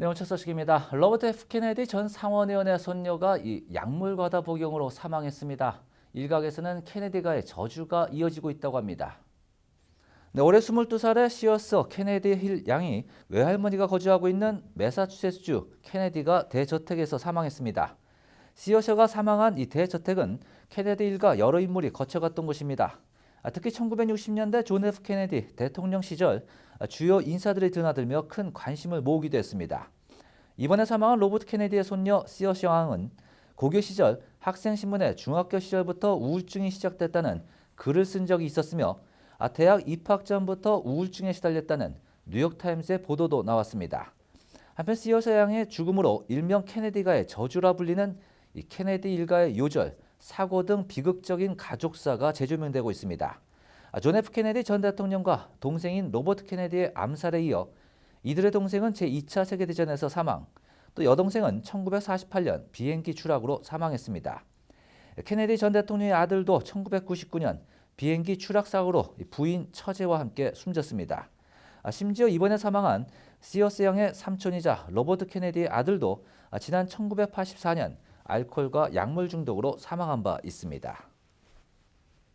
네, 오늘 첫 소식입니다. 로버트 F 케네디 전 상원의원의 손녀가 이 약물 과다 복용으로 사망했습니다. 일각에서는 케네디가의 저주가 이어지고 있다고 합니다. 네, 올해 22살의 시어스 케네디 힐 양이 외할머니가 거주하고 있는 매사추세츠주 케네디가 대저택에서 사망했습니다. 시어셔가 사망한 이 대저택은 케네디 일가 여러 인물이 거쳐갔던 곳입니다. 아, 특히 1960년대 존 F 케네디 대통령 시절 아, 주요 인사들이 드나들며 큰 관심을 모으기도 했습니다. 이번에 사망한 로버트 케네디의 손녀 시어셔 양은 고교 시절 학생 신문에 중학교 시절부터 우울증이 시작됐다는 글을 쓴 적이 있었으며 아, 대학 입학 전부터 우울증에 시달렸다는 뉴욕타임스의 보도도 나왔습니다. 한편 시어셔 양의 죽음으로 일명 케네디가의 저주라 불리는 이 케네디 일가의 요절, 사고 등 비극적인 가족사가 재조명되고 있습니다. 아, 존 F 케네디 전 대통령과 동생인 로버트 케네디의 암살에 이어 이들의 동생은 제2차 세계대전에서 사망, 또 여동생은 1948년 비행기 추락으로 사망했습니다. 케네디 전 대통령의 아들도 1999년 비행기 추락 사고로 부인 처제와 함께 숨졌습니다. 아, 심지어 이번에 사망한 시어스 양의 삼촌이자 로버트 케네디의 아들도 아, 지난 1984년 알코올과 약물 중독으로 사망한 바 있습니다.